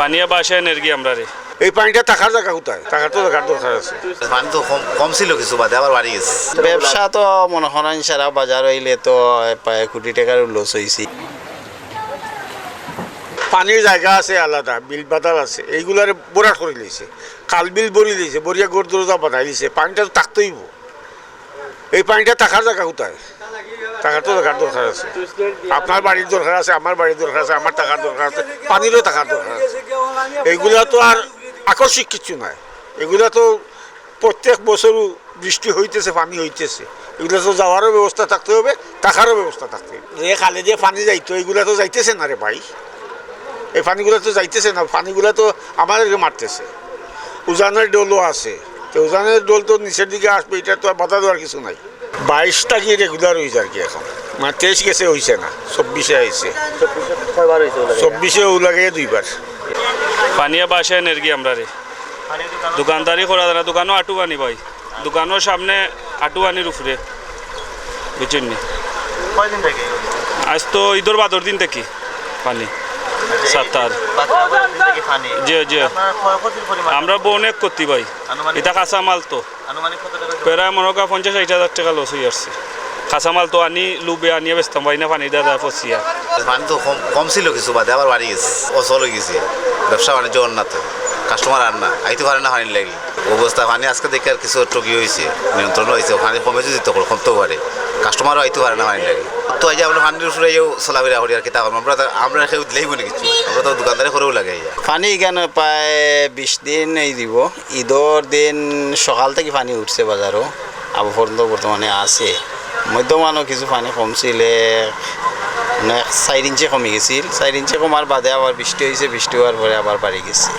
পানিয়া বাসা এনার্জি আমরা রে। এই পানিটা থাকার জায়গা কোথায়? থাকার তো জায়গার দরকার আছে। পানি তো কম কম ছিল কিছু বাদে আবার বাড়ি গেছে। ব্যবসা তো মনে করেন সারা বাজার হইলে তো কোটি টাকার লস হয়েছে পানির জায়গা আছে আলাদা বিল বাদাল আছে এইগুলার বরাট করে দিয়েছে। কাল বিল বরি দিয়েছে বরিয়া গোর দরজা বাধাই দিয়েছে পানিটা তো থাকতেইব এই পানিটা থাকার জায়গা কোথায়? টাকার তো টাকার দরকার আছে। আপনার বাড়ির দরকার আছে, আমার বাড়ির দরকার আছে, আমার টাকার দরকার আছে, পানিরও টাকার দরকার আছে। এইগুলা তো আর আকস্মিক কিছু নয় এগুলা তো প্রত্যেক বছর বৃষ্টি হইতেছে, পানি হইতেছে। এগুলো তো যাওয়ারও ব্যবস্থা থাকতে হবে, টাকারও ব্যবস্থা থাকতে হবে। যে খালে যে পানি যাইতো এগুলা তো যাইতেছে না রে ভাই। এই পানিগুলো তো যাইতেছে না, পানিগুলো তো আমাদেরকে মারতেছে। উজানের ডোলও আছে। তো উজানের ডোল তো নিচের দিকে আসবে, এটা তো বাধা দেওয়ার কিছু নাই। বাইশটা কি রেগুলার হয়েছে আর কি এখন? মানে তেইশ গেছে হয়েছে না চব্বিশে আইছে চব্বিশে লাগে দুইবার পানিয়া বাসা এনার্জি আমরা রে। দোকানদারি করা যায় না দোকানও আটু আনি ভাই দোকানের সামনে আটু আনির উপরে বুঝছেন আজ তো ঈদর বাদর দিন থেকে পানি। সাতটার পানি জি জি। আমরা অনেক করতে ভাই। এটা কাঁচা মাল তো। প্রায় মনে করা পঞ্চাশ ষাট হাজার টাকা লস হয়ে আসছে। কাঁচা মাল তো আনি, লুবে আনিয়ে বেচতাম পাই না পানি দেওয়া পচিয়া পানি তো কম কম ছিল কিছু বাদে, আবার বাড়ি গেছে। অচল হয়ে গেছে। ব্যবসা বাণিজ্য উন্নত কাস্টমার আর না। আইতে পারে না পানি লাগি অবস্থা পানি আজকে দেখে আর কিছু টকি হয়েছে, নিয়ন্ত্রণ হয়েছে। পানি কমে যদি তো কমতেও পারে। কাস্টমারও আইতে পারে না পানি লাগে তো এই যে আমরা পানির উপরে এও চলাফেরা করি আর কি, তা আমরা আমরা কেউ দিলেই না কিছু আমরা তো দোকানদারে করেও লাগে পানি এখানে প্রায় বিশ দিন এই দিব। ঈদর দিন সকাল থেকে পানি উঠছে বাজারও। আবু পর্যন্ত বর্তমানে আছে। মধ্যমানও কিছু পানি কমছিলে। মানে চার ইঞ্চি কমে গেছিল। চার ইঞ্চি কমার বাদে আবার বৃষ্টি হয়েছে। বৃষ্টি হওয়ার পরে আবার বাড়ি গেছে।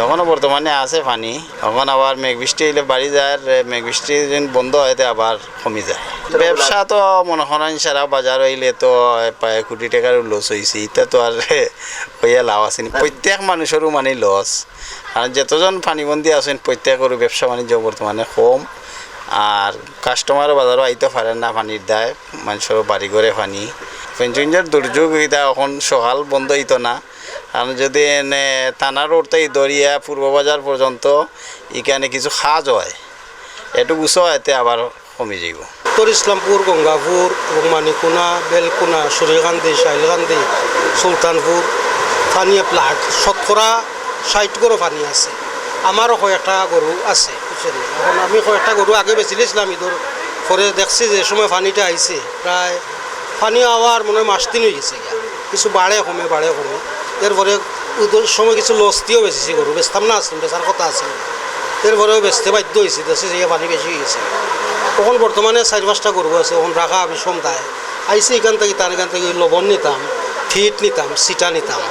এখনও বর্তমানে আছে পানি। এখন আবার মেঘ বৃষ্টি হইলে বাড়ি যায়, আর মেঘ বৃষ্টি বন্ধ হয় তে আবার কমে যায়। ব্যবসা তো মনে করেন সারা বাজার হইলে তো প্রায় কোটি টাকার লস হয়েছে এটা তো আর হইয়া লাভ আছেনি প্রত্যেক মানুষেরও মানে লস আর যতজন পানিবন্দী আছেন, প্রত্যেকেরও ব্যবসা বাণিজ্য বর্তমানে কম। আর কাস্টমারও বাজারও আইতে পারেন না পানির দায়। মানুষেরও বাড়ি ঘরে পানি পেঞ্চুঞ্জার দুর্যোগ এটা এখন সকাল বন্ধ হইতো না। কারণ যদি এনে থানা রোড থেকে দরিয়া পূর্ব বাজার পর্যন্ত, এখানে কিছু সাজ হয়। একটু গুছো এতে আবার কমে যাইব। উত্তর ইসলামপুর, গঙ্গাপুর এবং মানিকুনা, বেলকুনা সুরিকান্দি শাইলকান্দি সুলতানপুর পানিয়া প্লাট, শতকরা ষাট গরু পানি আছে। আমারও কয়েকটা গরু আছে এখন আমি কয়েকটা গরু আগে বেচিলেছিলাম ইদর পরে দেখছি যে সময় পানিটা আইছে, প্রায় পানি আওয়ার মনে হয় মাস দিন হয়ে গেছে কিছু বাড়ে কমে বাড়ে কমে। এরপরে সময় কিছু লস দিয়েও বেঁচেছি গরু। বেচতাম না আসলাম বেচার কথা আছে। এরপরেও বেচতে বাধ্য হয়েছে, দেশে যে পানি বেশি গেছে। তখন বর্তমানে চার পাঁচটা গরু আছে এখন রাখা আমি সন্ধ্যায় আইসি এখান থেকে, তার এখান থেকে লবণ নিতাম, ফিট নিতাম, সিটা নিতাম।